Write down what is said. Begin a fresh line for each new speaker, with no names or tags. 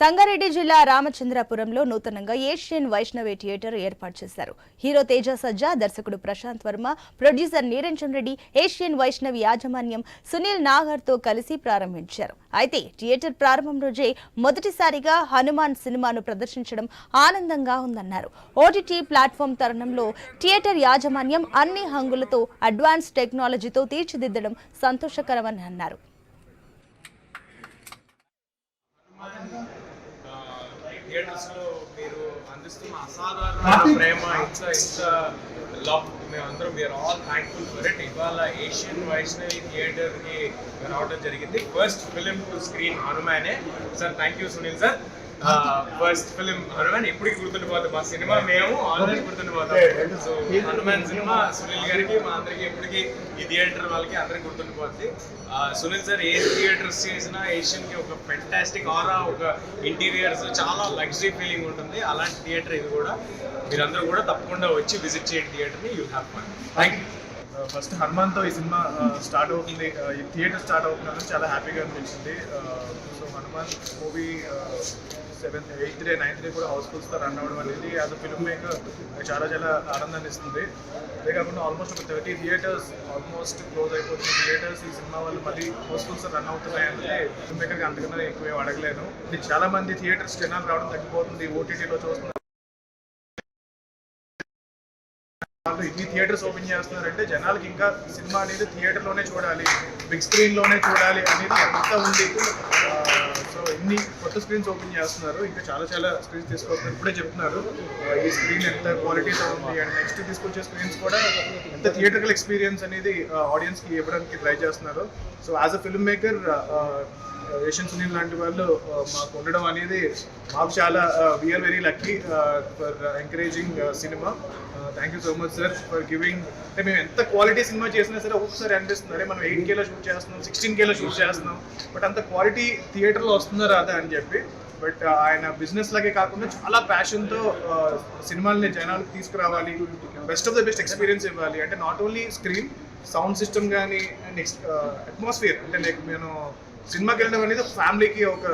సంగారెడ్డి జిల్లా రామచంద్రాపురంలో నూతనంగా Asian Vaishnavi theatre ఏర్పాటు చేశారు. హీరో తేజ సజ్జా దర్శకుడు ప్రశాంత్ వర్మ ప్రొడ్యూసర్ నీరంజన్ రెడ్డి ఏషియన్ వైష్ణవి యాజమాన్యం సునీల్ నాగర్తో కలిసి ప్రారంభించారు. అయితే థియేటర్ ప్రారంభం రోజే మొదటిసారిగా హనుమాన్ సినిమాను ప్రదర్శించడం ఆనందంగా ఉందన్నారు. ఓటీటీ ప్లాట్ఫామ్ తరుణంలో థియేటర్ యాజమాన్యం అన్ని హంగులతో అడ్వాన్స్ టెక్నాలజీతో తీర్చిదిద్దడం సంతోషకరమని అన్నారు.
థియేటర్స్లో మీరు అందిస్తున్న అసాధారణ ప్రేమ ఇంత ఇంత లవ్ మేమందరం we are all thankful for it ఇవాళ ఏషియన్ వైష్ణవి థియేటర్కి రావడం జరిగింది. First film to screen హనుమానే. Sir thank you Sunil sir first film Hanuman ఇప్పటికి గుర్తుండిపోతుంది మా సినిమా మేము ఆల్రెడీ గుర్తుండిపోతాం. సో హనుమాన్ సినిమా సునీల్ గారికి మా అందరికి ఎప్పటికీ ఈ థియేటర్ వాళ్ళకి అందరికి గుర్తుండిపోద్ది. ఆ, సునీల్ సార్ ఏ థియేటర్స్ చేసినా ఏషియన్కి ఒక ఫెంటాస్టిక్ ఆరా ఒక ఇంటీరియర్స్ చాలా లగ్జరీ ఫీలింగ్ ఉంటుంది. అలాంటి థియేటర్ ఇది కూడా. మీరందరూ కూడా తప్పకుండా వచ్చి విజిట్ చేయండి థియేటర్ని you have fun thank you
first హనుమాన్తో ఈ సినిమా స్టార్ట్ అవుతుంది. Uh, ఈ థియేటర్ స్టార్ట్ అవుతుందని చాలా హ్యాపీగా అనిపించింది. So Hanuman movie seventh eighth day ninth day కూడా హౌస్ఫుల్స్తో రన్ అవ్వడం అనేది యాజ్ అ ఫిల్మ్ మేకర్ చాలా చాలా ఆనందాన్ని ఇస్తుంది. అదే కాకుండా ఆల్మోస్ట్ ఒక థర్టీ థియేటర్స్ ఆల్మోస్ట్ క్లోజ్ అయిపోతున్న థియేటర్స్ ఈ సినిమా వల్ల మళ్ళీ హౌస్ఫుల్స్ రన్ అవుతున్నాయి అంటే ఫిల్మ్ మేకర్కి అంతకన్నా ఎక్కువ అడగలేను. ఇది చాలా మంది థియేటర్స్ జనాలు రావడం తగ్గిపోతుంది. ఓటీటీలో చూస్తున్నారు వాళ్ళు ఇన్ని థియేటర్స్ ఓపెన్ చేస్తున్నారంటే జనాలకి ఇంకా సినిమా అనేది థియేటర్లోనే చూడాలి బిగ్ స్క్రీన్లోనే చూడాలి అనేది ఎంత ఉంది సో ఇన్ని కొత్త స్క్రీన్స్ ఓపెన్ చేస్తున్నారు? ఇంకా చాలా చాలా స్క్రీన్స్ తీసుకొస్తున్నారు ఇప్పుడే చెప్తున్నారు. ఈ స్క్రీన్ ఎంత క్వాలిటీతో ఉంది? అండ్ నెక్స్ట్ తీసుకొచ్చే స్క్రీన్స్ కూడా ఎంత థియేటర్కల్ ఎక్స్పీరియన్స్ అనేది ఆడియన్స్కి ఇవ్వడానికి ట్రై చేస్తున్నారు. So as a film maker ration Sunil లాంటి వాళ్ళు మాకు ఉండడం అనేది మాకు చాలా we are very lucky for encouraging cinema thank you so much sir for giving అంటే మేము ఎంత క్వాలిటీ సినిమా చేసినా సరే ఒక్కొక్కసారి అనిపిస్తుంది. అరే మనం ఎయిట్ కేలో షూట్ చేస్తున్నాం సిక్స్టీన్ కేలో షూట్ చేస్తున్నాం బట్ అంత క్వాలిటీ థియేటర్లో వస్తుందా రాదా అని చెప్పి. బట్ ఆయన బిజినెస్ లాగే కాకుండా చాలా ప్యాషన్తో సినిమాల్ని జనాలకు తీసుకురావాలి best of the best experience ఇవ్వాలి. అంటే not only screen sound system కానీ అండ్ అట్మాస్ఫియర్ అంటే లైక్ నేను సినిమాకి వెళ్ళడం అనేది ఫ్యామిలీకి ఒక